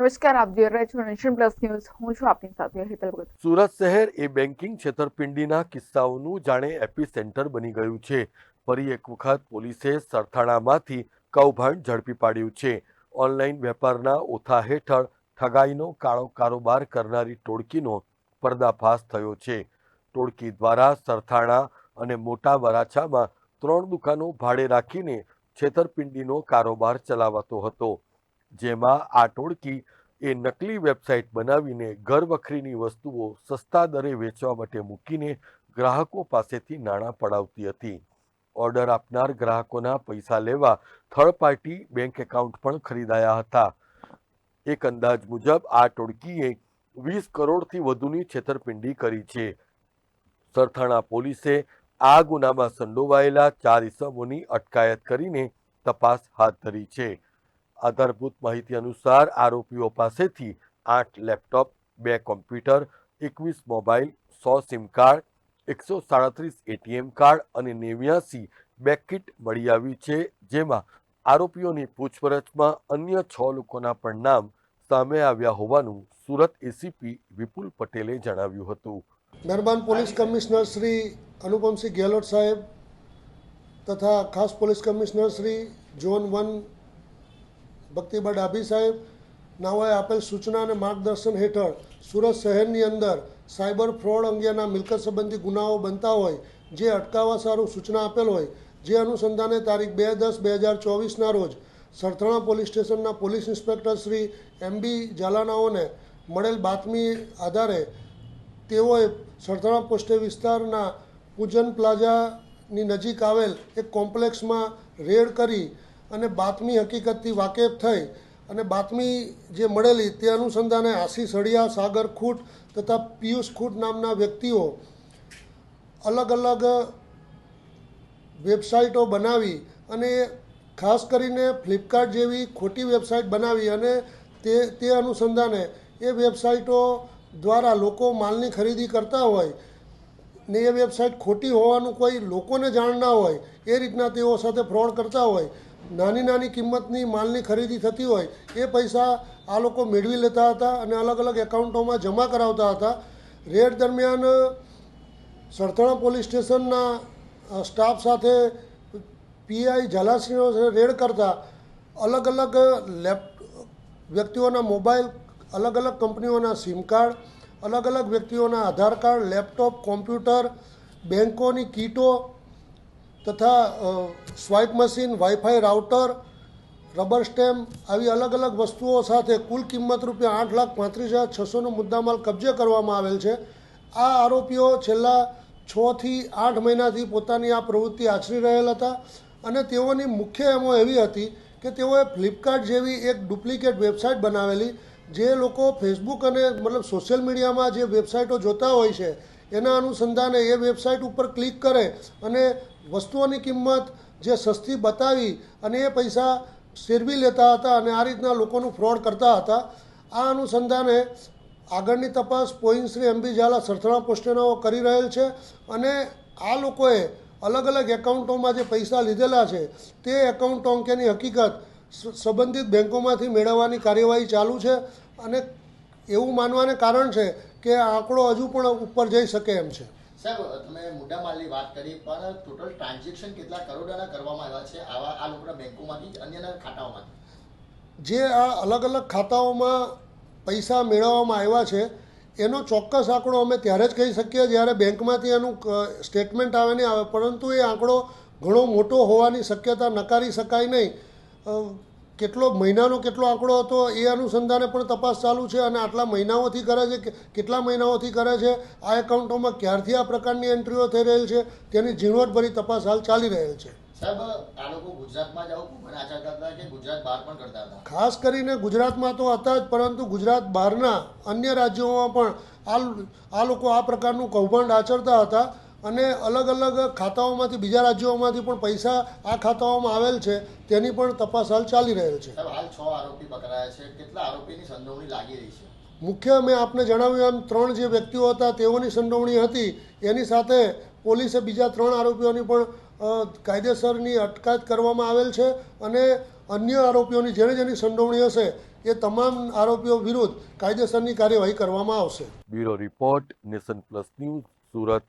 નમસ્કાર, આપ જોઈ રહ્યા છો નેશન પ્લસ ન્યૂઝ હું છું આપની સાથે હેતલ ભગત. સુરત શહેર એ બેન્કિંગ છેતરપિંડીના કિસ્સાઓનું જાણે એપી સેન્ટર બની ગયું છે. ફરી એક વખત પોલીસે સરથાણામાંથી કૌભાંડ ઝડપી પાડ્યું છે. ઓનલાઈન વેપારના ઓથા હેઠળ ઠગાઈનો કાળો કારોબાર કરનારી ટોળકીનો પર્દાફાશ થયો છે. ટોળકી દ્વારા સરથાણા અને મોટા વરાછામાં ત્રણ દુકાનો ભાડે રાખીને છેતરપિંડીનો કારોબાર ચલાવાતો હતો. જેમાં આ ટોળકી એ નકલી વેબસાઇટ બનાવીને ઘર વખરીની વસ્તુઓ સસ્તા દરે વેચવા માટે મૂકીને ગ્રાહકો પાસેથી નાણાં પડાવતી હતી. ઓર્ડર આપનાર ગ્રાહકોના પૈસા લેવા થર્ડ પાર્ટી બેંક એકાઉન્ટ પણ ખરીદાયા હતા. એક અંદાજ મુજબ આ ટોળકીએ વીસ કરોડથી વધુની છેતરપિંડી કરી છે. સરથાણા પોલીસે આ ગુનામાં સંડોવાયેલા ચાર ઇસમોની અટકાયત કરીને તપાસ હાથ ધરી છે. આધારભૂત માહિતી અનુસાર આરોપીઓ પાસેથી આઠ લેપટોપ, બે કોમ્પ્યુટર, એકવીસ મોબાઈલ, સો સિમ કાર્ડ, એકસો સાડત્રીસ એટીએમ કાર્ડ અને નેવ્યાસી બેકકીટ મળી આવી છે, જેમાં આરોપીઓની પૂછપરછમાં અન્ય છ લોકોના પણ નામ સામે આવ્યા હોવાનું સુરત એસીપી વિપુલ પટેલે જણાવ્યું હતું. મહેરબાન પોલીસ કમિશનર શ્રી અનુપમસિંહ ગેહલોત સાહેબ તથા ખાસ police commissioner Shri zone one Bhaktiba Dabhi સાહેબ નાઓએ આપેલ સૂચના અને માર્ગદર્શન હેઠળ સુરત શહેરની અંદર સાયબર ફ્રોડ અંગેના મિલકત સંબંધી ગુનાઓ બનતા હોય, જે અટકાવવા સારું સૂચના આપેલ હોય, જે અનુસંધાને તારીખ બે દસ બે હજાર ચોવીસના રોજ સરથાણા પોલીસ સ્ટેશનના police inspector Shri M B ઝાલાનાઓને મળેલ બાતમી આધારે તેઓએ સરથાણા પોસ્ટે વિસ્તારના પૂજન પ્લાઝાની નજીક આવેલ એક કોમ્પ્લેક્સમાં રેડ કરી અને બાતમી હકીકતથી વાકેફ થઈ અને બાતમી જે મળેલી તે અનુસંધાને આશીષ હળિયા સાગર ખૂટ તથા પિયુષ ખૂટ નામના વ્યક્તિઓ અલગ અલગ વેબસાઇટો બનાવી અને ખાસ કરીને ફ્લિપકાર્ટ જેવી ખોટી વેબસાઇટ બનાવી અને તે તે અનુસંધાને એ વેબસાઇટો દ્વારા લોકો માલની ખરીદી કરતા હોય ને એ વેબસાઇટ ખોટી હોવાનું કોઈ લોકોને જાણ ના હોય, એ રીતના તેઓ સાથે ફ્રોડ કરતા હોય નાની નાની કિંમતની માલની ખરીદી થતી હોય, એ પૈસા આ લોકો મેળવી લેતા હતા અને અલગ અલગ એકાઉન્ટોમાં જમા કરાવતા હતા. રેડ દરમિયાન, સરથાણા પોલીસ સ્ટેશનના સ્ટાફ સાથે પીઆઈ ઝાલાસિંહો રેડ કરતા. અલગ અલગ લેપ, વ્યક્તિઓના મોબાઈલ અલગ અલગ કંપનીઓના સિમ કાર્ડ અલગ અલગ વ્યક્તિઓના આધાર કાર્ડ, લેપટોપ, કોમ્પ્યુટર બેન્કોની કીટો તથા swipe machine, wifi router, rubber stamp આવી અલગ અલગ વસ્તુઓ સાથે કુલ કિંમત રૂપિયા આઠ લાખ પાંત્રીસ હજાર છસોનો મુદ્દામાલ કબજે કરવામાં આવેલ છે. આ આરોપીઓ છેલ્લા છથી આઠ મહિનાથી પોતાની આ પ્રવૃત્તિ આચરી રહેલ હતા અને તેઓની મુખ્ય એમો એવી હતી કે તેઓએ ફ્લિપકાર્ટ જેવી એક ડુપ્લિકેટ વેબસાઇટ બનાવેલી, જે લોકો ફેસબુક અને મતલબ સોશિયલ મીડિયામાં જે વેબસાઇટો જોતા હોય છે એના અનુસંધાને એ વેબસાઇટ ઉપર ક્લિક કરે અને વસ્તુઓની કિંમત જે સસ્તી બતાવી અને એ પૈસા શેરવી લેતા હતા અને આ રીતના લોકોનું ફ્રોડ કરતા હતા. આ અનુસંધાને આગળની તપાસ પોઈન શ્રી એમબી ઝાલા સરથણા પોસ્ટેનાઓ કરી રહેલ છે અને આ લોકોએ અલગ અલગ એકાઉન્ટોમાં જે પૈસા લીધેલા છે તે એકાઉન્ટો અંકેની હકીકત સંબંધિત બેંકોમાંથી મેળવવાની કાર્યવાહી ચાલુ છે અને એવું માનવાને કારણ છે કે આંકડો હજુ પણ ઉપર જઈ શકે એમ છે. સાહેબ તમે મોટા માલની વાત કરી પણ ટોટલ ટ્રાન્ઝેક્શન કેટલા કરોડના કરવામાં આવ્યા છે આવા આ લોકોના બેંકોમાંથી અન્યના ખાતાઓમાંથી? જે આ અલગ અલગ ખાતાઓમાં પૈસા મેળવવામાં આવ્યા છે એનો ચોક્કસ આંકડો અમે ત્યારે જ કહી શકીએ જ્યારે બેંકમાંથી એનું સ્ટેટમેન્ટ આવે નહીં આવે પરંતુ એ આંકડો ઘણો મોટો હોવાની શક્યતા નકારી શકાય નહીં. કેટલો મહિનાનો કેટલો આંકડો હતો એ અનુસંધાને પણ તપાસ ચાલુ છે અને આટલા મહિનાઓથી કરે છે કે કેટલા મહિનાઓથી કરે છે? આ એકાઉન્ટોમાં ક્યારથી આ પ્રકારની એન્ટ્રીઓ થઈ રહેલ છે? તેની ઝીણવટભરી તપાસ હાલ ચાલી રહેલ છે. ખાસ કરીને ગુજરાતમાં તો હતા જ પરંતુ ગુજરાત બહારના અન્ય રાજ્યોમાં પણ આ લોકો આ પ્રકારનું કૌભાંડ આચરતા હતા. અને અલગ અલગ ખાતાઓમાંથી બીજા રાજ્યોમાંથી પણ પૈસા આ ખાતાઓમાં આવેલ છે તેની પણ તપાસ હાલ ચાલી રહેલ છે. હાલ છ આરોપી પકડાયા છે. કેટલા આરોપીની સંડોવણી લાગી રહી છે? મુખ્ય મેં આપને જણાવ્યું એમ ત્રણ જે વ્યક્તિઓ હતા તેઓની સંડોવણી હતી. એની સાથે પોલીસે બીજા ત્રણ આરોપીઓની પણ કાયદેસરની અટકાયત કરવામાં આવેલ છે અને અન્ય આરોપીઓની જેને જેની સંડોવણી હશે એ તમામ આરોપીઓ વિરુદ્ધ કાયદેસરની કાર્યવાહી કરવામાં આવશે. Bureau report Nation Plus News Surat.